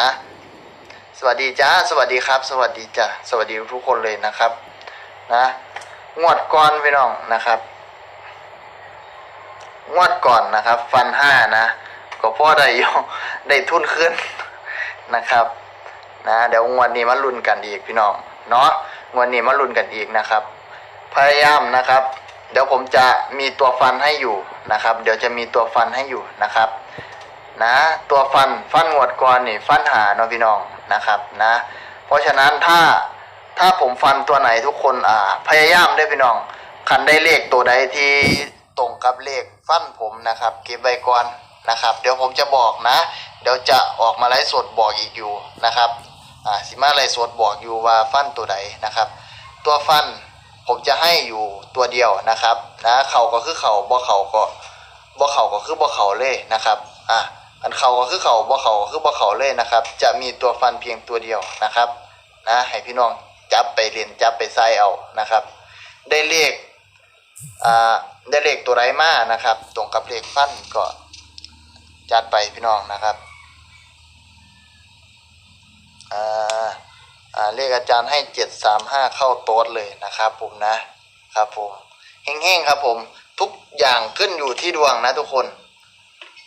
นะ สวัสดีจ้าสวัสดีครับ สวัสดีจ้าสวัสดีทุกคนเลยนะครับ นะงวดก่อนพี่น้องนะครับงวดก่อนนะครับ ฟันห้านะ ก็พ่อได้ยอได้ทุนขึ้นนะครับ นะ เดี๋ยวงวดนี้มาลุ้นกันอีกพี่น้องเนาะงวดนี้มาลุ้นกันอีกนะครับ พยายามนะครับ เดี๋ยวผมจะมีตัวฟันให้อยู่นะครับ เดี๋ยวจะมีตัวฟันให้อยู่นะครับ นะตัวฟันฟันงวดก่อนนี่ฟันหาเนาะพี่น้องนะครับนะเพราะฉะนั้นถ้าถ้าผมฟันตัวไหนทุกคนอ่าพยายามได้พี่น้อง คันได้เลขตัวใดที่ตรงกับเลขฟันผมนะครับเก็บไว้ก่อนนะครับ เดี๋ยวผมจะบอกนะ เดี๋ยวจะออกมาไลฟ์สดบอกอีกอยู่นะครับอ่าสิมาไลฟ์สดบอกอยู่ว่าฟันตัวใดนะครับ ตัวฟันผมจะให้อยู่ตัวเดียวนะครับนะเข่าก็คือเข่าบ่เข่าก็บ่เข่าก็คือบ่เข่าเลยนะครับอะ อันเขาก็คือเขาบ่เขาก็คือบ่เขาเลยนะครับ จะมีตัวฟันเพียงตัวเดียวนะครับนะให้พี่น้องจับไปเรียนจับไปใส่เอานะครับ ได้เลขอ่าได้เลขตัวไรมานะครับ ตรงกับเลขฟันก็จัดไปพี่น้องนะครับอ่าอ่าเลขอาจารย์ให้เจ็ดสามห้าเข้าโต๊ดเลยนะครับผมนะครับผมเฮงๆครับผมทุกอย่างขึ้นอยู่ที่ดวงนะทุกคน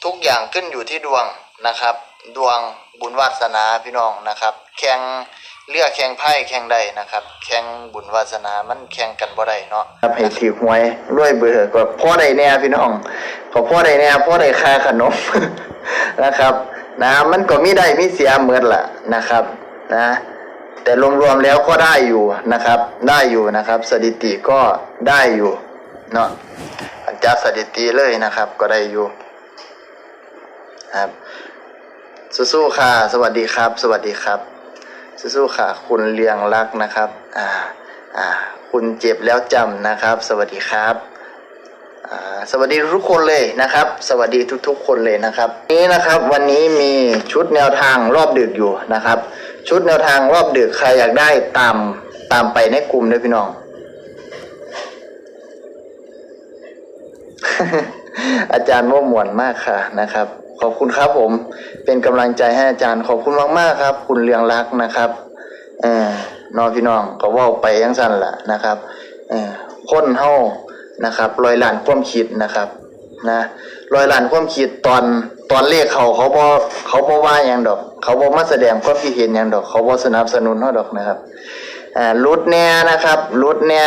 ทุกอย่างขึ้นอยู่ที่ดวงนะครับ ดวงบุญวาสนาพี่น้องนะครับ แข่งเลือกแข่งไพ่แข่งใดนะครับ แข่งบุญวาสนามันแข่งกันบ่ได้เนาะครับให้ถือหวยรวยเบื่อก็พ่อใดแน่พี่น้องก็พ่อใดแน่พ่อใดค่าขนมนะครับนะมันก็มีได้มีเสียเหมือนละนะครับนะแต่รวมๆแล้วก็ได้อยู่นะครับ ได้อยู่นะครับ สถิติก็ได้อยู่เนาะจัดสถิติเลยนะครับ ก็ได้อยู่ ครับ สู้ๆค่ะ สวัสดีครับ สวัสดีครับ สู้ๆค่ะ คุณเลียงรักนะครับ อ่า อ่า คุณเจ็บแล้วจำนะครับ สวัสดีครับ อ่า สวัสดีทุกคนเลยนะครับ สวัสดีทุกๆ คนเลยนะครับ นี้นะครับ วันนี้มีชุดแนวทางรอบดึกอยู่นะครับ ชุดแนวทางรอบดึกใครอยากได้ตามตามไปในกลุ่มด้วยพี่น้องอาจารย์ว่าหมวนมากค่ะนะครับ ขอบคุณครับผม เป็นกำลังใจให้อาจารย์ ขอบคุณมากๆครับ คุณเลียงรักนะครับเออนอพี่น้องก็ว่าไปยังสั้นละนะครับเออคนเฮานะครับรอยหลานความคิดนะครับนะรอยหลานความคิดตอนตอนเลขเขาเขาบอเขาบอว่าอย่างดอก เขาบอมาแสดงความคิดเห็นอย่างดอก เขาบอสนับสนุนเฮาดอกนะครับอ่ารุดแน่นะครับรุดแน่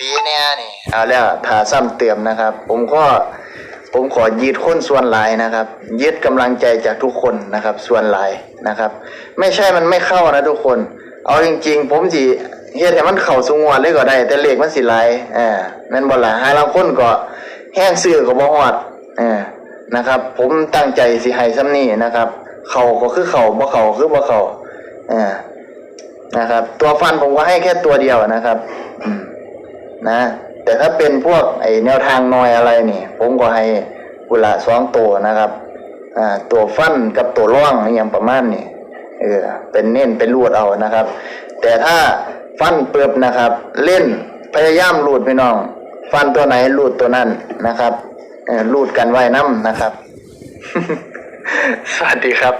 ปีแน่นี่เอาแล้วถ้าซ้ำเติมนะครับ ผมก็ ผมขอยึดคนส่วนหลายนะครับ ยึดกำลังใจจากทุกคนนะครับ ส่วนหลายนะครับ ไม่ใช่มันไม่เข้านะทุกคน เอาจริง ๆ ผมสิเฮ็ดให้มันเข้าสูงวดเลยก็ได้ แต่เลขมันสิหลายอ่าม่นบ่ล่ะหาลางคนก็แห้งซื้อก็บ่ฮอดอ่านะครับ ผมตั้งใจสิให้ซ้ำนี้นะครับ เข้าก็คือเข้าบ่เข้าคือบ่เข้าอ่านะครับ ตัวฟันผมก็ให้แค่ตัวเดียวนะครับนะ แต่ถ้าเป็นพวกไอแนวทางนอยอะไรนี่ผมก็ให้กุละสองตัวนะครับอ่าตัวฟันกับตัวร่องอย่างประมาณนี้เออเป็นเน้นเป็นรูดเอานะครับ แต่ถ้าฟันเปิบนะครับ เล่นพยายามรูดพี่น้อง ฟันตัวไหนรูดตัวนั้นนะครับเออรูดกันไว้น้ำนะครับ สวัสดีครับ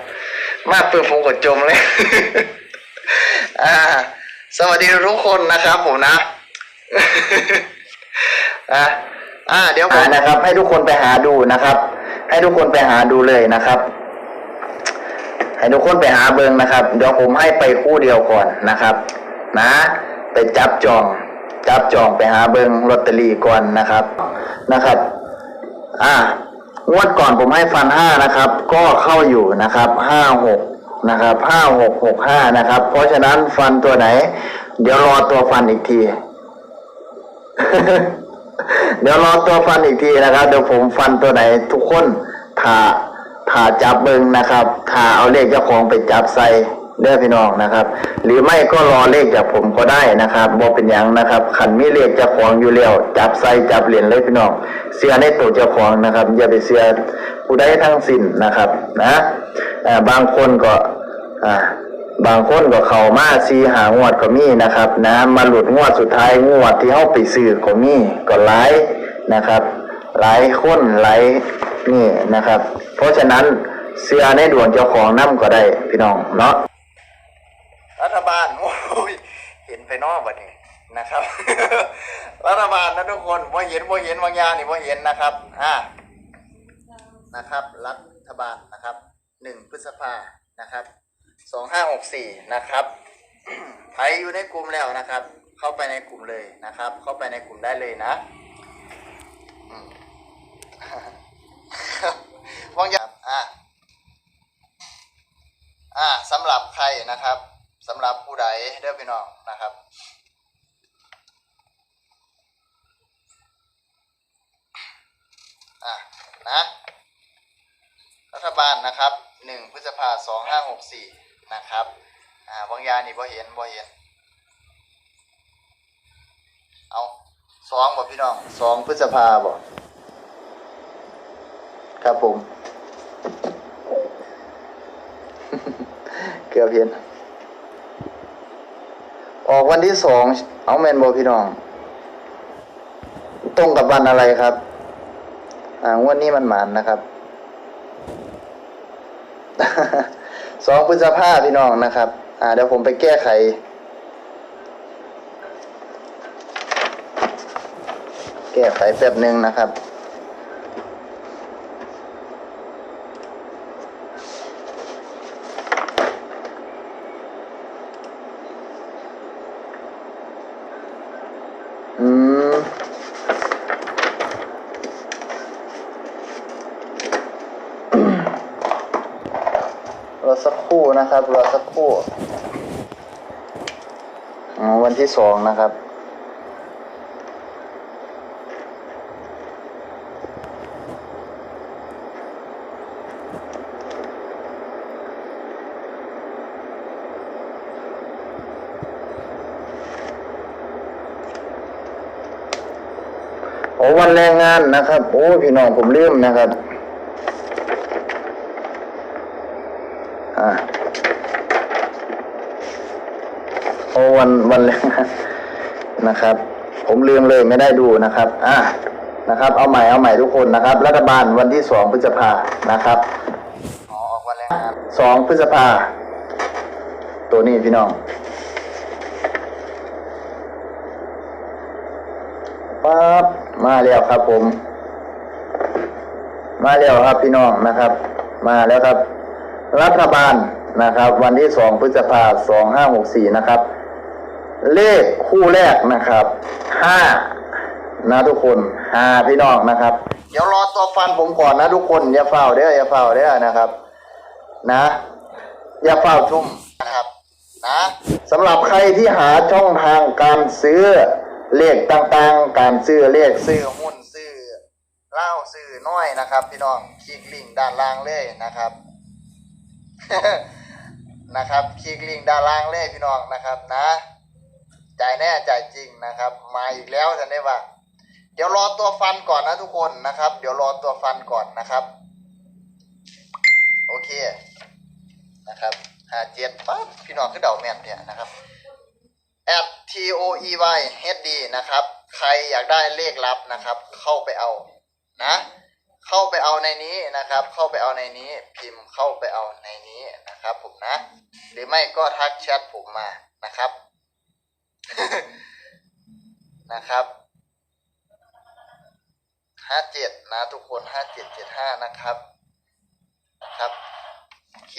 มากเปิบผมกดจมเลย อ่า สวัสดีทุกคนนะครับผมนะ อ่าอ่า เดี๋ยวผมนะครับ ให้ทุกคนไปหาดูนะครับ ให้ทุกคนไปหาดูเลยนะครับ ให้ทุกคนไปหาเบิงนะครับ เดี๋ยวผมให้ไปคู่เดียวก่อนนะครับ นะ ไปจับจอง จับจองไปหาเบิงลอตเตอรี่ก่อนนะครับนะครับ อ่างวดก่อนผมให้ฟันห้านะครับ ก็เข้าอยู่นะครับห้าหกนะครับห้าหกหกห้านะครับ เพราะฉะนั้นฟันตัวไหน เดี๋ยวรอตัวฟันอีกที เดี๋ยวรอตัวฟันอีกทีนะครับ เดี๋ยวผมฟันตัวไหนทุกคนถ่าถ่าจับเบิงนะครับถ่าเอาเลขเจ้าของไปจับใส่เด้อพี่น้องนะครับ หรือไม่ก็รอเลขจากผมก็ได้นะครับบอเป็นยังนะครับขันมีเลขเจ้าของอยู่แล้วจับใส่จับเหรียญเลยพี่น้องเสียในตัวเจ้าของนะครับ อย่าไปเสียผู้ใดทั้งสิ้นนะครับนะบางคนก็อ่า บางคนก็เข้ามาซีหางวดก็มีนะครับนะมาหลุดงวดสุดท้ายงวดที่เฮาไปซื้อก็มีก็หลายนะครับหลายคนหลายนี่นะครับ เพราะฉะนั้นเสื้อในดวงเจ้าของน้ำก็ได้พี่น้องเนาะรัฐบาลโอ้ยเห็นไปนอกบัดนี้นะครับ รัฐบาลนะทุกคนว่าเห็นว่าเห็นบางอย่างนี่ว่าเห็นนะครับอ่านะครับ รัฐบาลนะครับหนึ่งพฤษภานะครับ สองห้าหกสี่นะครับใครอยู่ในกลุ่มแล้วนะครับ เข้าไปในกลุ่มเลยนะครับ เข้าไปในกลุ่มได้เลยนะว่างย่างอะอ่าสำหรับใครนะครับสำหรับผู้ใดเด้อพี่น้องนะครับอะนะรัฐบาลนะครับหนึ่งพฤษภาสองห้าหกสี่ นะครับอ่าบางยานี่บ่เห็นบ่เห็น เอาสองบ่พี่น้องสองพฤษภาบ่ครับผม เกือบเห็น ออกวันที่สองเอาแมนบ่พี่น้อง ตรงกับวันอะไรครับ อ่างวดนี้มันหมานนะครับ สองพฤษภาพี่น้องนะครับ อ่าเดี๋ยวผมไปแก้ไข แก้ไขแป๊บหนึ่งนะครับ ครู่นะครับรอสักครู่วันที่สองนะครับโอ้วันแรงงานนะครับ โอ้พี่น้องผมลืมนะครับ อ่าโอ้ วันวันแรงงานนะครับ ผมลืมเลยไม่ได้ดูนะครับ อ่านะครับ เอาใหม่เอาใหม่ทุกคนนะครับ รัฐบาลวันที่สองพฤษภานะครับอ๋อออกวันแรงงานสองพฤษภาตัวนี้พี่น้องปั๊บมาแล้วครับผม มาแล้วครับพี่น้องนะครับ มาแล้วครับ รัฐบาลนะครับ วันที่สองพฤษภาสองห้าหกสี่นะครับ เลขคู่แรกนะครับห้านะทุกคนห้าพี่น้องนะครับ เดี๋ยวรอตัวฟันผมก่อนนะทุกคนอย่าเฝ้าเด้ออย่าเฝ้าเด้อนะครับ นะ อย่าเฝ้าทุ่มนะครับนะสำหรับใครที่หาช่องทางการซื้อเลขต่างๆ การซื้อเลขซื้อหุ้นซื้อเล้าซื้อน้อยนะครับ พี่น้องคลิกลิงก์ด้านล่างเลยนะครับนะครับคลิกลิงก์ด้านล่างเลยพี่น้องนะครับนะ จ่ายแน่จ่ายจริงนะครับ มาอีกแล้วท่านได้ว่า เดี๋ยวรอตัวฟันก่อนนะทุกคนนะครับ เดี๋ยวรอตัวฟันก่อนนะครับ โอเคนะครับหาเจ็ดปั๊บพี่น้องคือเดาแม่นเนี่ยนะครับ at t o e y h d นะครับ ใครอยากได้เลขลับนะครับ เข้าไปเอานะ เข้าไปเอาในนี้นะครับ เข้าไปเอาในนี้พิมพ์เข้าไปเอาในนี้นะครับ ผมนะ หรือไม่ก็ทักแชทผมมานะครับ นะครับห้าเจ็ดนะทุกคนห้าเจ็ดเจ็ดห้านะครับ นะครับ โอเค